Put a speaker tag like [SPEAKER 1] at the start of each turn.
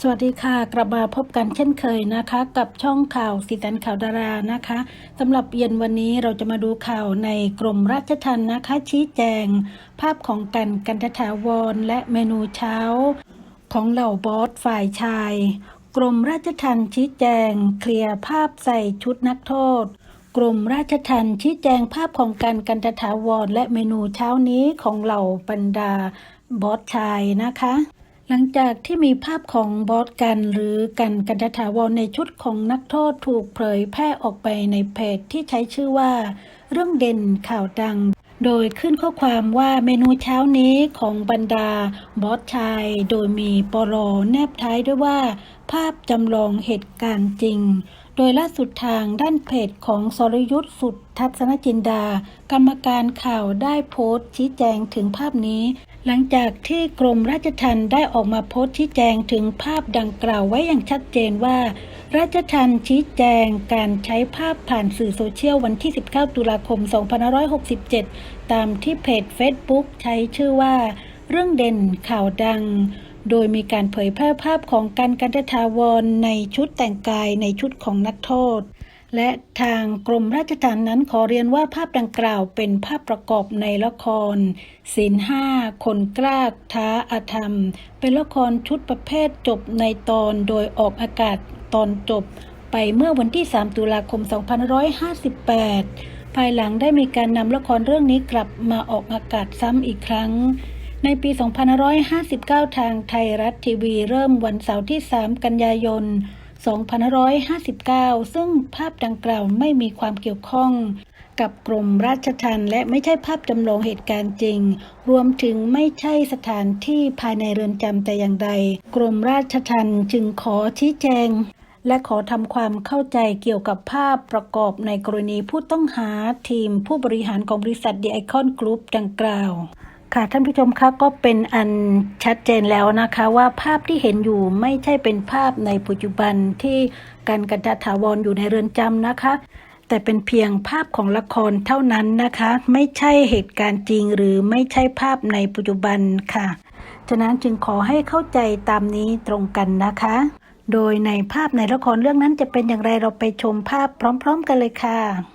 [SPEAKER 1] สวัสดีค่ะ กลับมาพบกันเช่นเคยนะคะ กับช่องข่าวสีสันข่าวดารานะคะสำหรับเย็นวันนี้เราจะมาดูข่าวในกรมราชทัณฑ์นะคะ ชี้แจง ภาพของกันกันทถาวรและเมนูเช้า ของเหล่าบอสฝ่ายชาย กรมราชทัณฑ์ชี้แจง เคลียร์ภาพใส่ชุดนักโทษกรมราชทัณฑ์ชี้แจงภาพของการกันตถาวรและเมนูเช้านี้ของเหล่าบรรดาบอสชายนะคะ หลังจากที่มีภาพของบอสกันหรือกันกันตถาวรในชุดของนักโทษถูกเผยแพร่ออกไปในเพจที่ใช้ชื่อว่า เรื่องเด่นข่าวดัง โดยขึ้นข้อความว่าเมนูเช้านี้ของบรรดาบอสชาย โดยมีปรแนบท้ายด้วยว่า ภาพจำลองเหตุการณ์จริง โดยล่าสุดทางด้านเพจของสรยุทธ์สุดทัศนจินดา กรรมการข่าวได้โพสต์ชี้แจงถึงภาพนี้ หลังจากที่กรมราชทัณฑ์ได้ออกมาโพสต์ชี้แจงถึงภาพดังกล่าวไว้อย่างชัดเจนว่า ราชทัณฑ์ชี้แจงการใช้ภาพผ่านสื่อโซเชียลวันที่ 19 ตุลาคม 2567 ตามที่เพจ Facebook ใช้ชื่อว่า เรื่องเด่นข่าวดัง โดยมีการเผยแพร่ภาพของการกันตถาวรในชุดแต่งกายในชุดของนักโทษ และทางกรมราชทัณฑ์นั้นขอเรียนว่าภาพดังกล่าวเป็นภาพประกอบในละครศีลห้าคนกล้าท้าอาธรรม เป็นละครชุดประเภทจบในตอนโดยออกอากาศตอนจบไปเมื่อวันที่ 3 ตุลาคม 2558 ภายหลังได้มีการนำละครเรื่องนี้กลับมาออกอากาศซ้ำอีกครั้ง ในปี 2559 ทางไทยรัฐทีวีเริ่มวันเสาร์ที่ 3 กันยายน 2559 ซึ่งภาพดังกล่าวไม่มีความเกี่ยวข้องกับกรมราชทัณฑ์และไม่ใช่ภาพจำลองเหตุการณ์จริง รวมถึงไม่ใช่สถานที่ภายในเรือนจำแต่อย่างใด กรมราชทัณฑ์จึงขอชี้แจง และขอทำความเข้าใจเกี่ยวกับภาพประกอบในกรณีผู้ต้องหาทีมผู้บริหารของบริษัท The Icon Group ดังกล่าว ค่ะท่านผู้ชมคะก็เป็นอันชัดเจนแล้วนะคะว่าภาพที่เห็นอยู่ไม่ใช่เป็นภาพในปัจจุบันที่การกันตถาวรอยู่ในเรือนจำนะคะ แต่เป็นเพียงภาพของละครเท่านั้นนะคะ ไม่ใช่เหตุการณ์จริงหรือไม่ใช่ภาพในปัจจุบันค่ะ ฉะนั้นจึงขอให้เข้าใจตามนี้ตรงกันนะคะ โดยในภาพในละครเรื่องนั้นจะเป็นอย่างไรเราไปชมภาพพร้อม ๆ กันเลยค่ะ